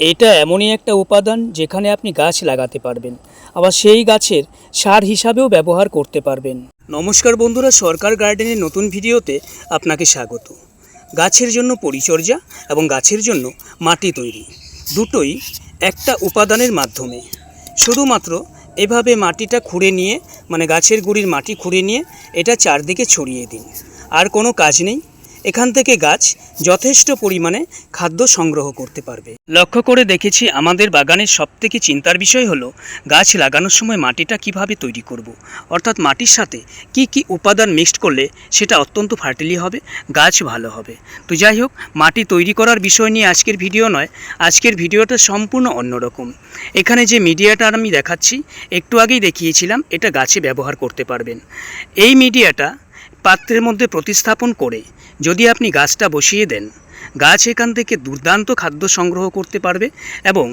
এটা এমনই একটা উপাদান যেখানে আপনি গাছ লাগাতে পারবেন। আবার সেই গাছের সার হিসাবেও ব্যবহার করতে পারবেন। নমস্কার বন্ধুরা, সরকার গার্ডেনের নতুন ভিডিওতে আপনাকে স্বাগত। গাছের জন্য পরিচর্যা এবং গাছের জন্য মাটি তৈরি দুটোই একটা উপাদানের মাধ্যমে। শুধুমাত্র এভাবে মাটিটা খুঁড়ে নিয়ে মানে গাছের গুঁড়ির মাটি খুঁড়ে নিয়ে এটা চারদিকে ছড়িয়ে দিন। আর কোনো কাজ নেই এখান থেকে গাছ যথেষ্ট পরিমাণে খাদ্য সংগ্রহ করতে পারবে। লক্ষ্য করে দেখেছি আমাদের বাগানের সবথেকে চিন্তার বিষয় হলো, গাছ লাগানোর সময় মাটিটা কীভাবে তৈরি করব। অর্থাৎ মাটির সাথে কি কি উপাদান মিক্সড করলে সেটা অত্যন্ত ফার্টিলি হবে, গাছ ভালো হবে। তো যাই হোক, মাটি তৈরি করার বিষয় নিয়ে আজকের ভিডিও নয়, আজকের ভিডিওটা সম্পূর্ণ অন্যরকম। এখানে যে মিডিয়াটা আমি দেখাচ্ছি, একটু আগেই দেখিয়েছিলাম, এটা গাছে ব্যবহার করতে পারবেন। এই মিডিয়াটা পাত্রের মধ্যে প্রতিস্থাপন করে যদি আপনি গাছটা বসিয়ে দেন, গাছ এখান থেকে দুর্দান্ত খাদ্য সংগ্রহ করতে পারবে এবং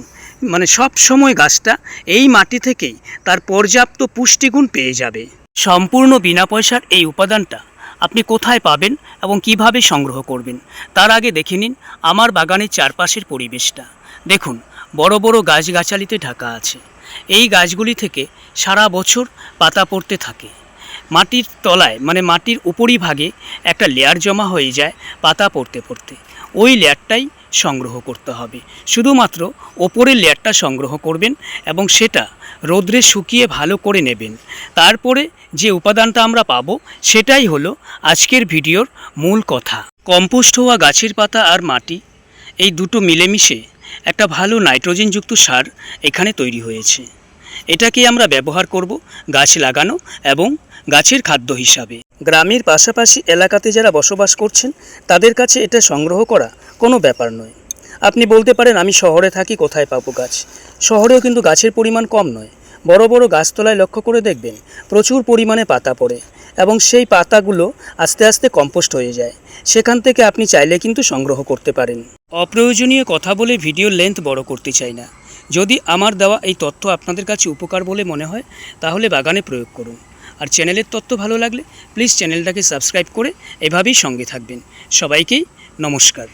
মানে সব সময় গাছটা এই মাটি থেকেই তার পর্যাপ্ত পুষ্টিগুণ পেয়ে যাবে। সম্পূর্ণ বিনা পয়সার এই উপাদানটা আপনি কোথায় পাবেন এবং কীভাবে সংগ্রহ করবেন, তার আগে দেখে নিন আমার বাগানের চারপাশের পরিবেশটা। দেখুন, বড় বড় গাছগাছালিতে ঢাকা আছে। এই গাছগুলি থেকে সারা বছর পাতা পড়তে থাকে। মাটির তলায় মানে মাটির উপরিভাগে একটা লেয়ার জমা হয়ে যায় পাতা পড়তে পড়তে। ওই লেয়ারটাই সংগ্রহ করতে হবে। শুধুমাত্র ওপরের লেয়ারটা সংগ্রহ করবেন এবং সেটা রোদ্রে শুকিয়ে ভালো করে নেবেন। তারপরে যে উপাদানটা আমরা পাবো, সেটাই হলো আজকের ভিডিওর মূল কথা। কম্পোস্ট হওয়া গাছের পাতা আর মাটি, এই দুটো মিলেমিশে একটা ভালো নাইট্রোজেনযুক্ত সার এখানে তৈরি হয়েছে। এটাকে আমরা ব্যবহার করব গাছ লাগানো এবং গাছের খাদ্য হিসাবে। গ্রামের পাশাপাশি এলাকাতে যারা বসবাস করছেন, তাদের কাছে এটা সংগ্রহ করা কোনো ব্যাপার নয়। আপনি বলতে পারেন, আমি শহরে থাকি, কোথায় পাবো গাছ? শহরেও কিন্তু গাছের পরিমাণ কম নয়। বড় বড় গাছতলায় লক্ষ্য করে দেখবেন, প্রচুর পরিমাণে পাতা পড়ে এবং সেই পাতাগুলো আস্তে আস্তে কম্পোস্ট হয়ে যায়। সেখান থেকে আপনি চাইলে কিন্তু সংগ্রহ করতে পারেন। অপ্রয়োজনীয় কথা বলে ভিডিও লেন্থ বড় করতে চাই না। যদি আমার দেওয়া এই তথ্য আপনাদের কাছে উপকার বলে মনে হয়, তাহলে বাগানে প্রয়োগ করুন। আর চ্যানেলের তথ্য ভালো লাগলে প্লিজ চ্যানেলটাকে সাবস্ক্রাইব করে এভাবেই সঙ্গে থাকবেন। সবাইকেই নমস্কার।